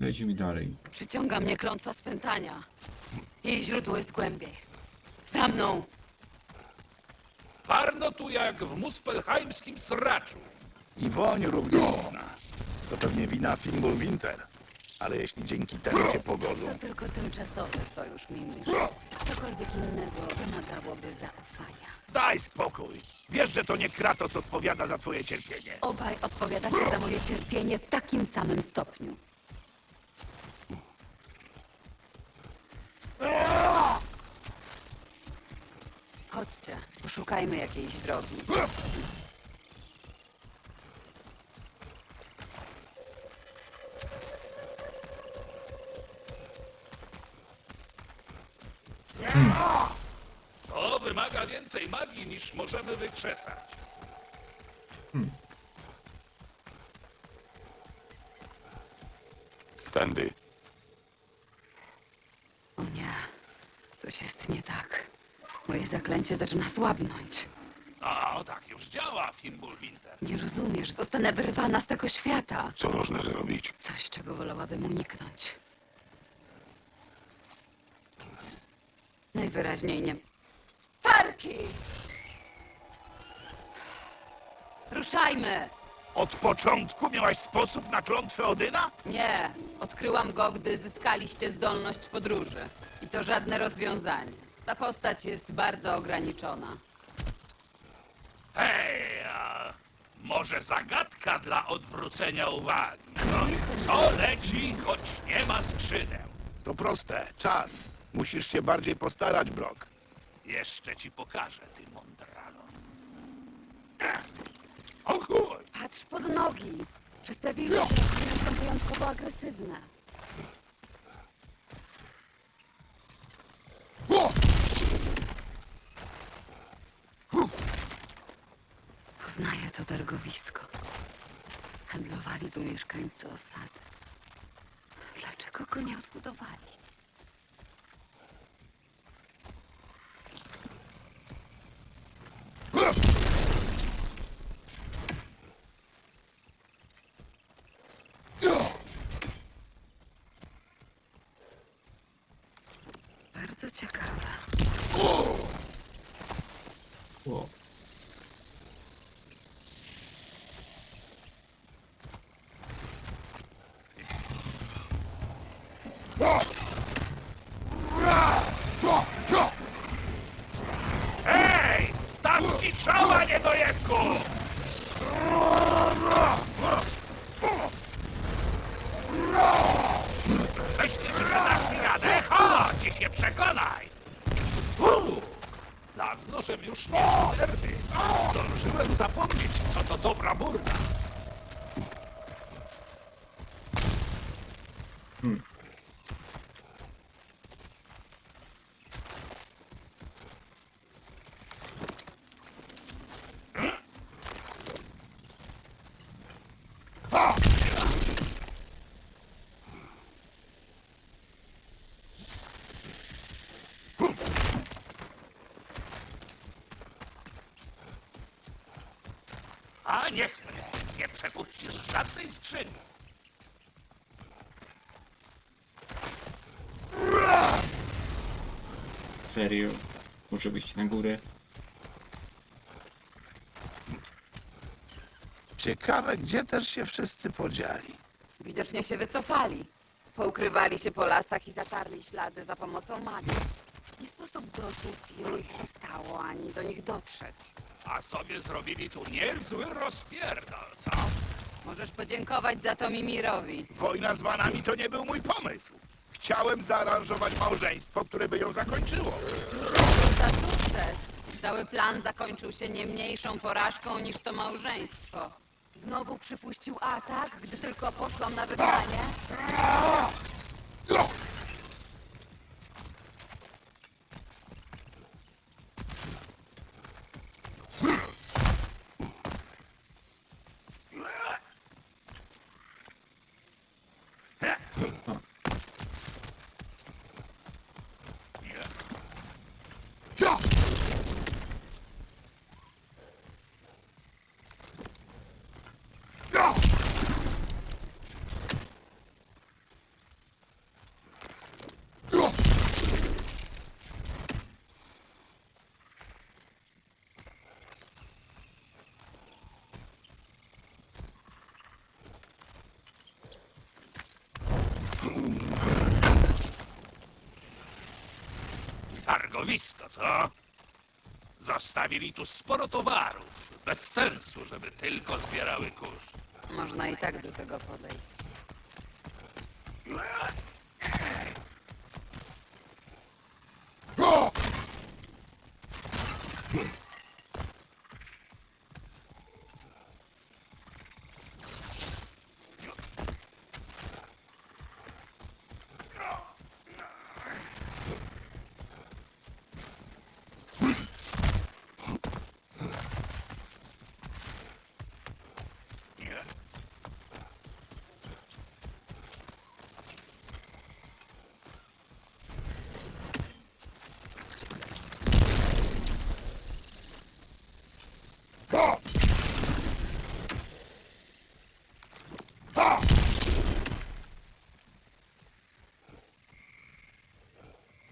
Lecimy dalej. Przyciąga mnie klątwa spętania. Jej źródło jest głębiej. Za mną! Parno tu jak w muspelheimskim sraczu. I woń równie mocna. To pewnie wina Fimbul Winter. Ale jeśli dzięki temu się pogodzą, To tylko tymczasowy sojusz, Mimisz. Cokolwiek innego wymagałoby zaufania. daj spokój. Wiesz, że to nie Kratos odpowiada za twoje cierpienie. Obaj odpowiadacie za moje cierpienie w takim samym stopniu. Chodźcie, poszukajmy jakiejś drogi. To wymaga więcej magii niż możemy wykrzesać. Tędy. O nie, coś jest nie tak. Moje zaklęcie zaczyna słabnąć. A, tak już działa, Fimbul Winter. Nie rozumiesz, zostanę wyrwana z tego świata. Co można zrobić? Coś, czego wolałabym uniknąć. Najwyraźniej nie. Farki! Ruszajmy! Od początku miałaś sposób na klątwę Odyna? Nie, odkryłam go, gdy zyskaliście zdolność podróży. I to żadne rozwiązanie. Ta postać jest bardzo ograniczona. Hej, a może zagadka dla odwrócenia uwagi? No, co leci, choć nie ma skrzydeł? To proste. Czas. Musisz się bardziej postarać, Brock. Jeszcze ci pokażę, ty mądralo. Ech, O chuj! Patrz pod nogi! Przez te wilki rośliny są wyjątkowo agresywne. Poznaję to targowisko. Handlowali tu mieszkańcy osady. Dlaczego go nie odbudowali? Bardzo ciekawe. O, Ej! Staw ci czoła, niedojebku! Myślisz, że dasz mi radę? Chodź i się przekonaj! Uuu, Dawno, żem już nie nerwy. Zdążyłem zapomnieć, co to dobra burda. A niech mnie, nie żadnej skrzyni. serio? Muszę wyjść na górę? Ciekawe, gdzie też się wszyscy podzieli. Widocznie się wycofali. Poukrywali się po lasach i zatarli ślady za pomocą magii. Nie sposób dociec, ilu ich zostało, ani do nich dotrzeć. A sobie zrobili tu niezły rozpierdol, co? Możesz podziękować za to Mimirowi. Wojna z Wanami to nie był mój pomysł. Chciałem zaaranżować małżeństwo, które by ją zakończyło. Za sukces. Cały plan zakończył się nie mniejszą porażką niż to małżeństwo. Znowu przypuścił atak, gdy tylko poszłam na wybranie. Co? Zostawili tu sporo towarów. Bez sensu, żeby tylko zbierały kurz. Można i tak do tego podejść.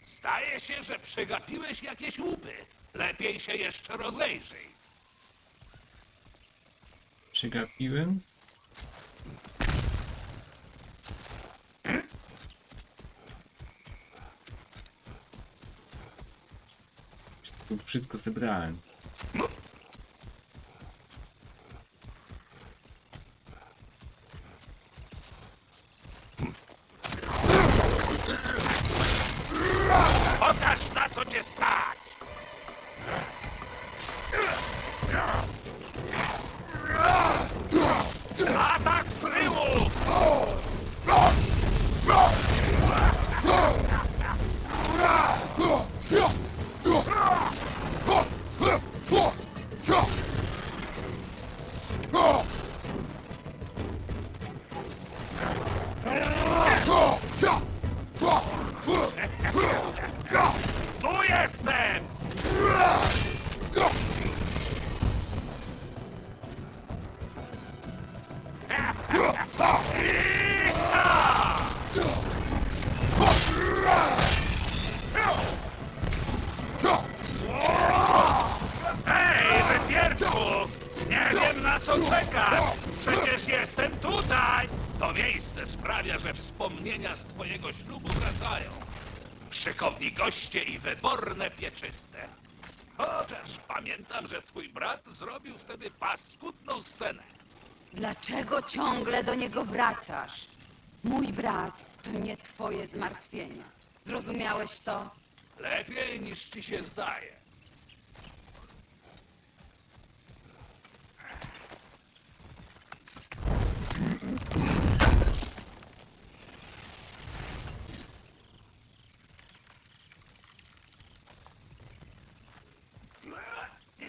Zdaje się, że przegapiłeś jakieś łupy. Lepiej się jeszcze rozejrzyj. Przegapiłem? Tu wszystko zebrałem. Hej, wypierku! Nie wiem na co czekać! Przecież jestem tutaj! To miejsce sprawia, że wspomnienia z twojego ślubu wracają. Szykowni goście i wyborne pieczyste. Chociaż pamiętam, że twój brat zrobił wtedy paskudną scenę. Dlaczego ciągle do niego wracasz? Mój brat to nie twoje zmartwienia. Zrozumiałeś to? Lepiej niż ci się zdaje.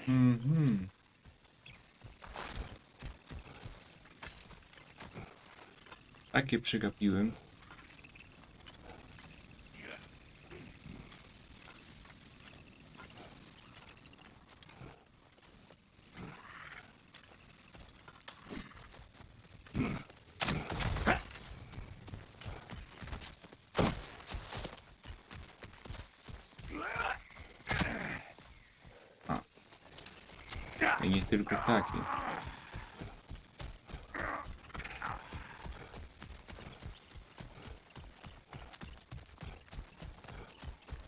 Mhm. Takie przegapiłem. I nie tylko takie.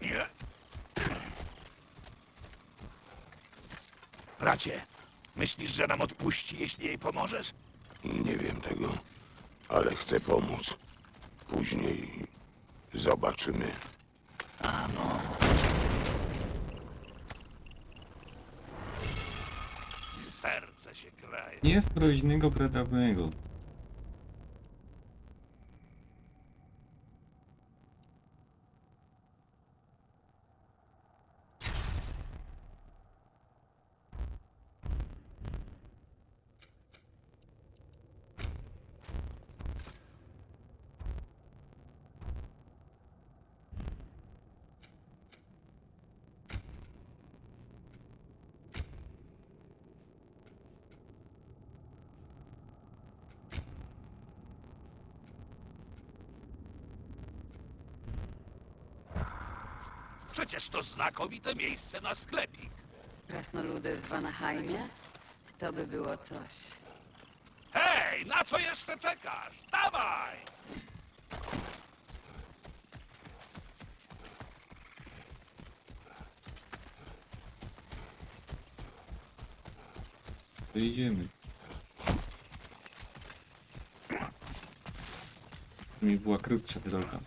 Nie? Bracie, myślisz, że nam odpuści, jeśli jej pomożesz? Nie wiem tego, ale chcę pomóc. Później zobaczymy. Serce się kraje. Nie w groźnego bradawego. Przecież to znakomite miejsce na sklepik. Krasnoludy w Vanaheimie? To by było coś. Hej, na co jeszcze czekasz? Dawaj! Idziemy. Mi była krótsza droga.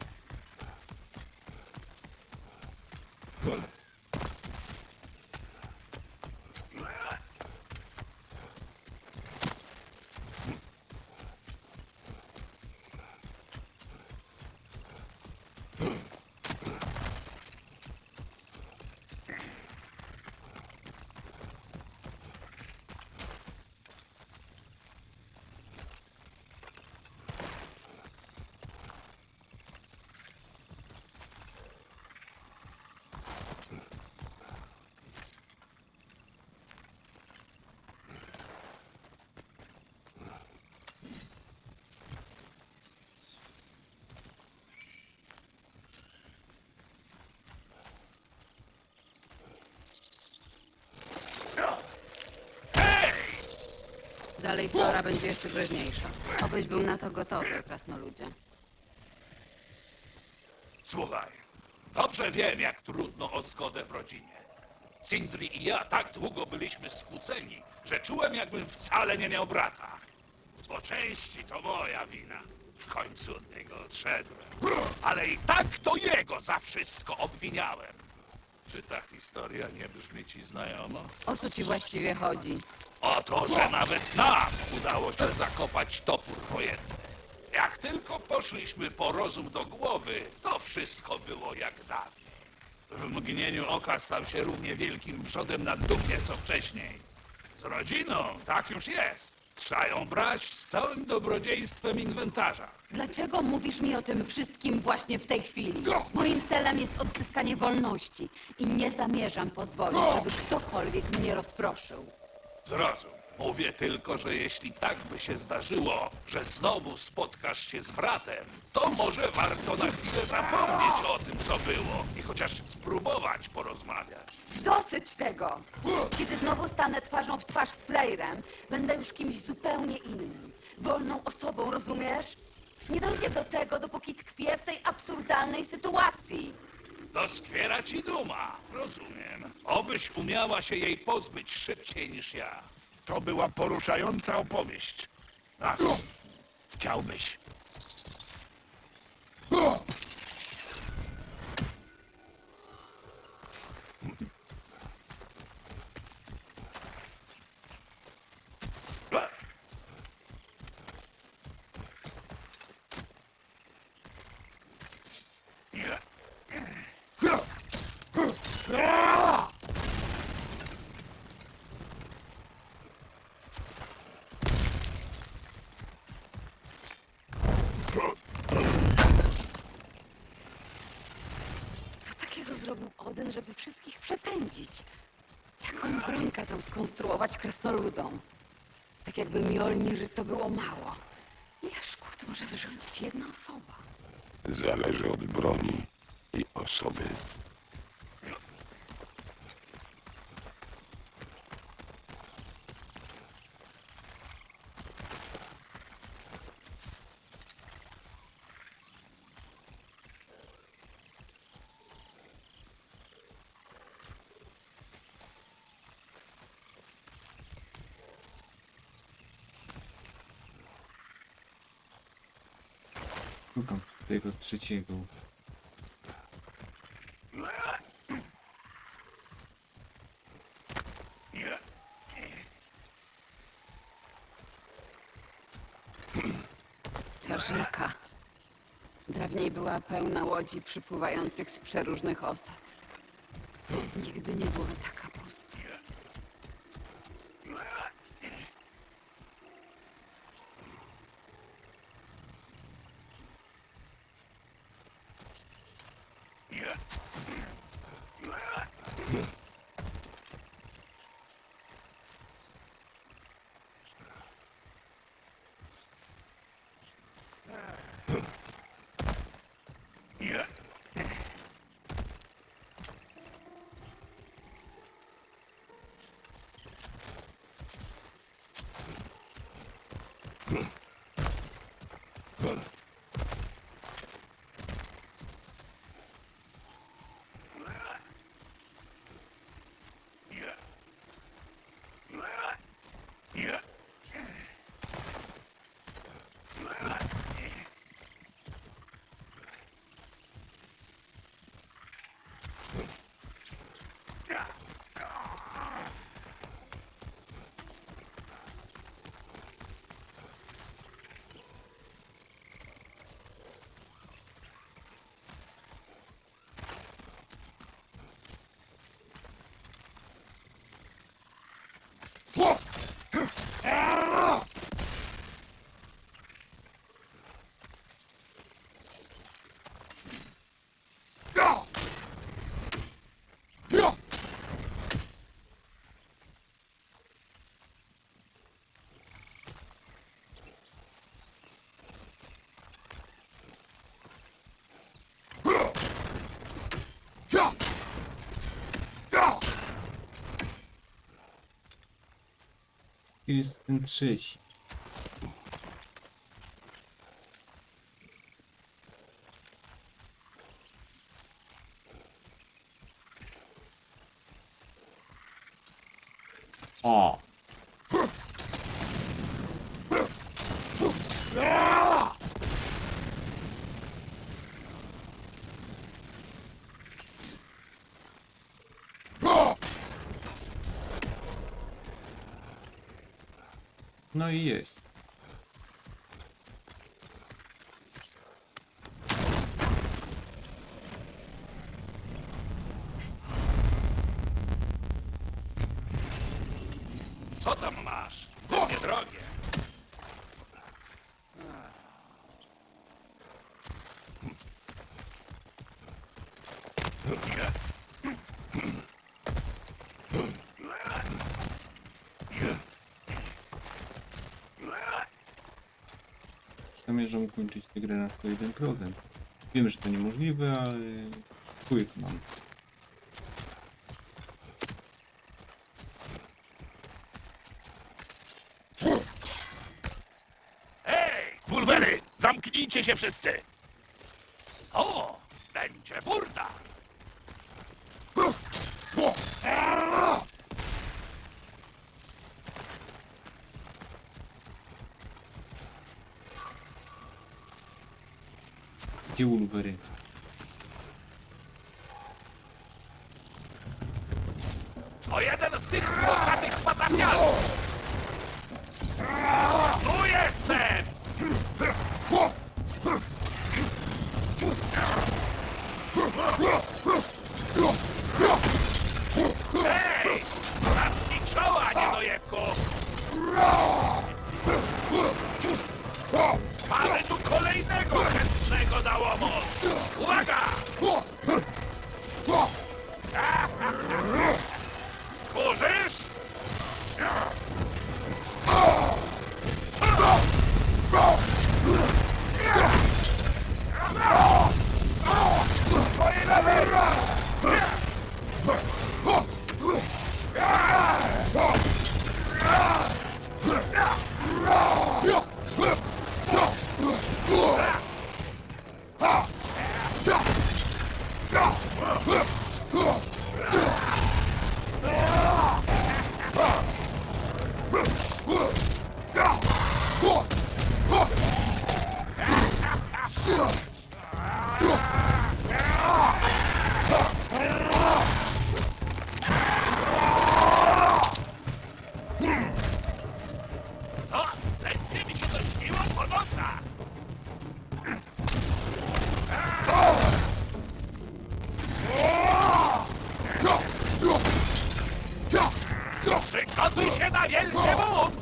Dalej flora będzie jeszcze groźniejsza. Obyś był na to gotowy, krasnoludzie. Słuchaj, dobrze wiem, jak trudno o zgodę w rodzinie. Sindri i ja tak długo byliśmy skłóceni, że czułem, jakbym wcale nie miał brata. Po części to moja wina. W końcu od niego odszedłem. Ale i tak to jego za wszystko obwiniałem. Czy ta historia nie brzmi ci znajomo? O co ci właściwie chodzi? O to, że nawet nam udało się zakopać topór wojenny. Jak tylko poszliśmy po rozum do głowy, to wszystko było jak dawniej. W mgnieniu oka stał się równie wielkim wrzodem na dupie, co wcześniej. Z rodziną tak już jest. Trzeba ją brać z całym dobrodziejstwem inwentarza. Dlaczego mówisz mi o tym wszystkim właśnie w tej chwili? Moim celem jest odzyskanie wolności i nie zamierzam pozwolić, żeby ktokolwiek mnie rozproszył. Zrozum. Mówię tylko, że jeśli tak by się zdarzyło, że znowu spotkasz się z bratem, to może warto na chwilę zapomnieć o tym, co było i chociaż spróbować porozmawiać. Dosyć tego! Kiedy znowu stanę twarzą w twarz z Freyrem, będę już kimś zupełnie innym. Wolną osobą, rozumiesz? Nie dojdzie do tego, dopóki tkwię w tej absurdalnej sytuacji. Doskwiera ci duma, rozumiem. Obyś umiała się jej pozbyć szybciej niż ja. To była poruszająca opowieść. Ach, Chciałbyś. Co takiego zrobił Odyn, żeby wszystkich przepędzić? Jaką broń kazał skonstruować krasnoludom? Tak jakby Mjolnir to było mało. Ile szkód może wyrządzić jedna osoba? Zależy od broni i osoby. Szukam tego trzeciego. To rzeka. Dawniej była pełna łodzi przypływających z przeróżnych osad. Nigdy nie była taka jest ten trzeci? O! No i jest. Co tam masz? Pewnie drogie. Zamierzam kończyć tę grę na 101%. Wiem, że to niemożliwe, ale wpływ mam. Hej! Wulwery, zamknijcie się wszyscy! O! Będzie burda! Gdzie Ulwery? To jeden z tych włochatych patafianów! Przygotuj się na wielkie wód!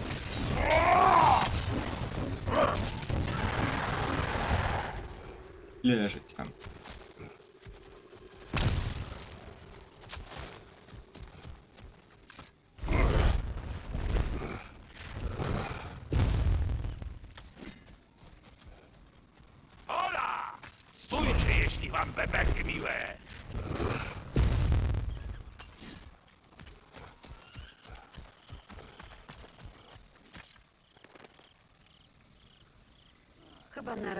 Leżeć tam.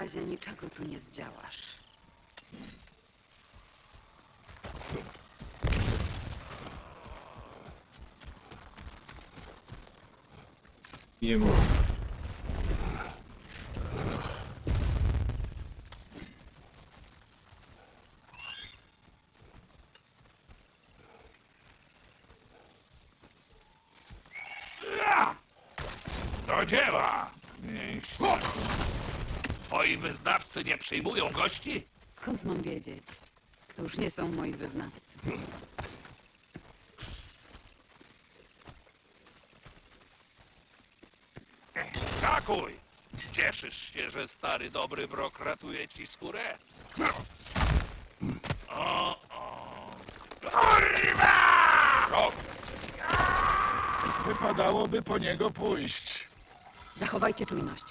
Razie niczego tu nie zdziałasz. Nie mogę. Ja! Do dzieła! Mięśnie. Twoi wyznawcy nie przyjmują gości? Skąd mam wiedzieć? To już nie są moi wyznawcy. Skakuj! Cieszysz się, że stary dobry brok ratuje ci skórę? O, o. Kurwa! Brok, Wypadałoby po niego pójść. Zachowajcie czujność.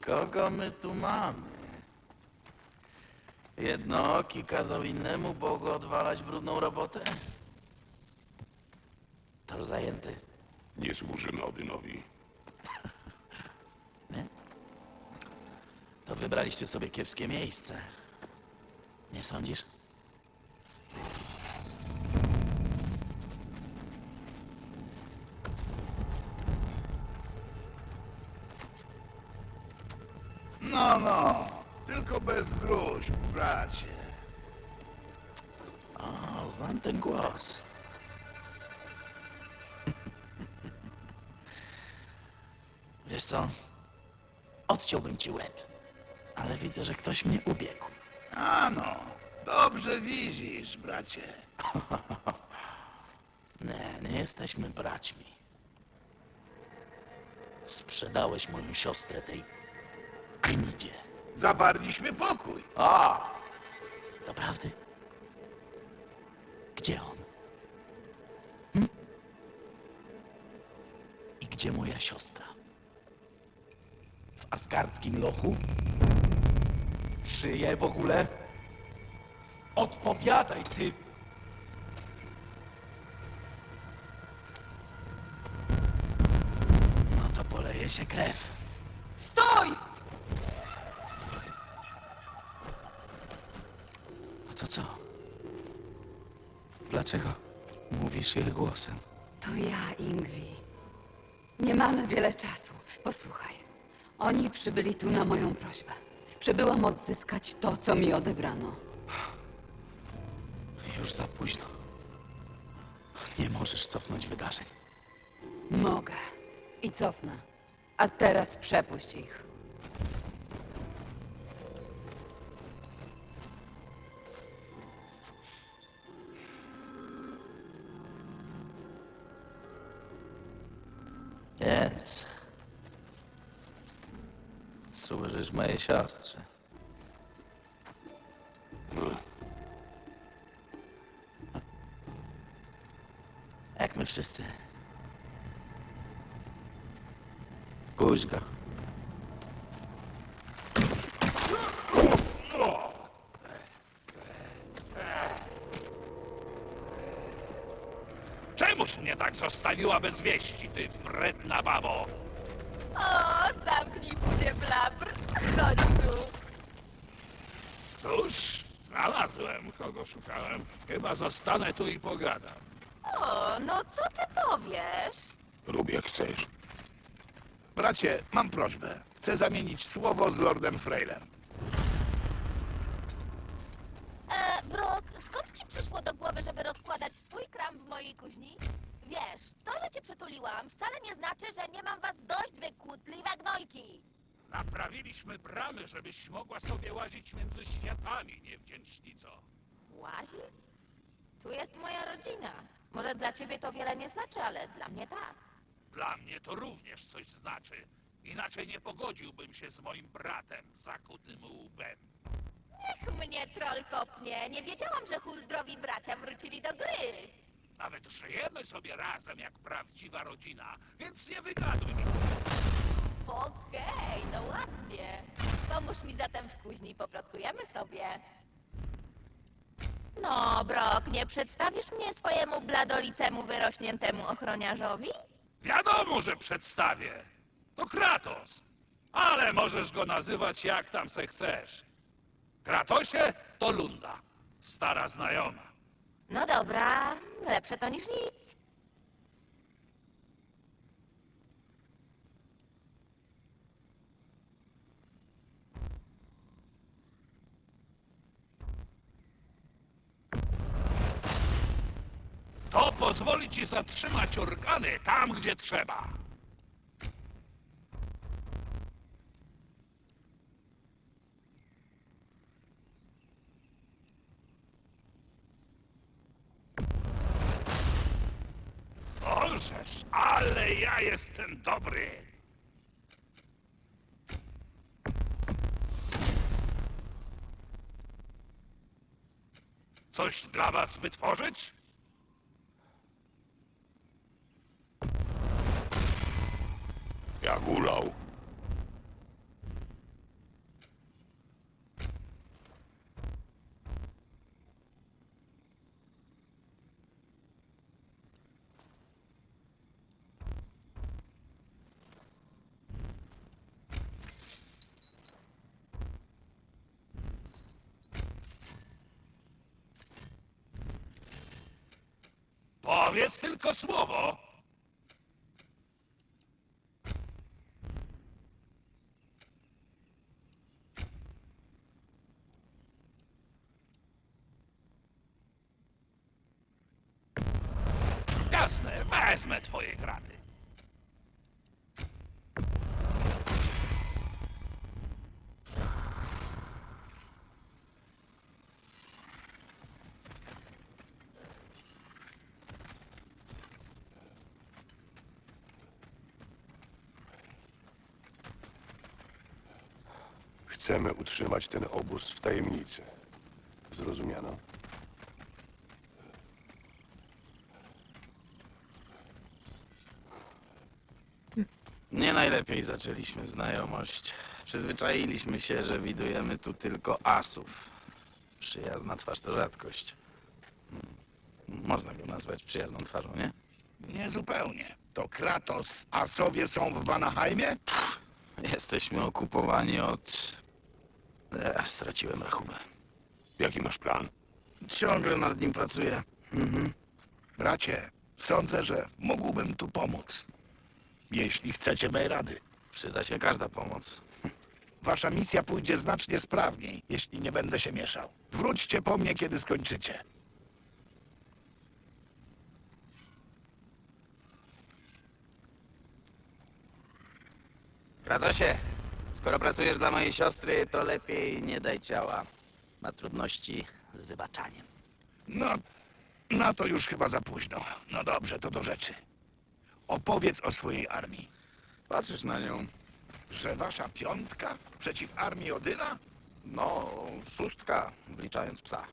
Kogo my tu mamy? Jednooki kazał innemu Bogu odwalać brudną robotę? To zajęty. Nie służymy Odynowi. To wybraliście sobie kiepskie miejsce. Nie sądzisz? No, no, tylko bez gruźb, bracie. O, znam ten głos. Wiesz co? Odciąłbym ci łeb. Ale widzę, że ktoś mnie ubiegł. Ano, dobrze widzisz, bracie. Nie, nie jesteśmy braćmi. Sprzedałeś moją siostrę tej gnidzie. Zawarliśmy pokój. A! Doprawdy? Gdzie on? Hm? I gdzie moja siostra? W asgardzkim lochu? Żyje w ogóle? Odpowiadaj, ty! No to poleje się krew. Stój! A to co? Dlaczego mówisz jej głosem? To ja, Ingwi. Nie mamy wiele czasu. Posłuchaj. Oni przybyli tu na moją prośbę. Przybyłam odzyskać to, co mi odebrano. Już za późno. Nie możesz cofnąć wydarzeń. Mogę. I cofnę. A teraz przepuść ich. Służysz mojej siostrze. Jak my wszyscy. Puść go. Czemuż mnie tak zostawiła bez wieści, ty wredna babo? O, buzię, blabr. Chodź tu. Cóż, znalazłem, kogo szukałem. Chyba zostanę tu i pogadam. O, no co ty powiesz? Rób jak chcesz. Bracie, mam prośbę. Chcę zamienić słowo z Lordem Freylem. E, Brok, skąd ci przyszło do głowy, żeby rozkładać swój kram w mojej kuźni? Wiesz, to, że cię przytuliłam, wcale nie znaczy, że nie mam was dość, wy kłótliwe gnojki. Naprawiliśmy bramy, żebyś mogła sobie łazić między światami, niewdzięcznico. Łazić? Tu jest moja rodzina. Może dla ciebie to wiele nie znaczy, ale dla mnie tak. Dla mnie to również coś znaczy. Inaczej nie pogodziłbym się z moim bratem zakutym łbem. Niech mnie troll kopnie. Nie wiedziałam, że huldrowi bracia wrócili do gry. Nawet żyjemy sobie razem jak prawdziwa rodzina, więc nie wygaduj mi. Okej, no ładnie. Pomóż mi zatem w kuźni, poplotkujemy sobie. No, Brok, nie przedstawisz mnie swojemu bladolicemu wyrośniętemu ochroniarzowi? Wiadomo, że przedstawię. To Kratos. Ale możesz go nazywać jak tam se chcesz. Kratosie to Lunda. Stara znajoma. No dobra, lepsze to niż nic. To pozwoli ci zatrzymać organy tam, gdzie trzeba. Możesz, ale ja jestem dobry. Coś dla was wytworzyć? jak ulał. Powiedz tylko słowo. Wezmę twoje kraty. Chcemy utrzymać ten obóz w tajemnicy. Zrozumiano? Nie najlepiej zaczęliśmy znajomość. Przyzwyczailiśmy się, że widujemy tu tylko asów. Przyjazna twarz to rzadkość. Hmm. Można go nazwać przyjazną twarzą, nie? Nie zupełnie. To Kratos, Asowie są w Vanaheimie? Jesteśmy okupowani od... E, straciłem rachubę. Jaki masz plan? Ciągle nad nim pracuję. Bracie, sądzę, że mógłbym tu pomóc. Jeśli chcecie mej rady. Przyda się każda pomoc. Wasza misja pójdzie znacznie sprawniej, jeśli nie będę się mieszał. Wróćcie po mnie, kiedy skończycie. Kratosie, skoro pracujesz dla mojej siostry, to lepiej nie daj ciała. Ma trudności z wybaczaniem. No, na to już chyba za późno. No dobrze, to do rzeczy. Opowiedz o swojej armii. Patrzysz na nią, Że wasza piątka przeciw armii Odyna? no, szóstka, wliczając psa.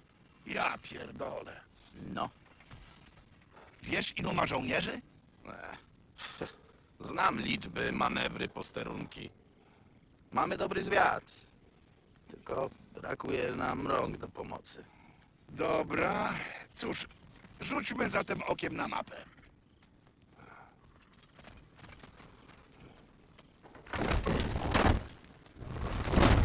Ja pierdolę. No. Wiesz, ilu ma żołnierzy? E, Znam liczby, manewry, posterunki. Mamy dobry zwiat. Tylko brakuje nam rąk do pomocy. Dobra, cóż, rzućmy zatem okiem na mapę.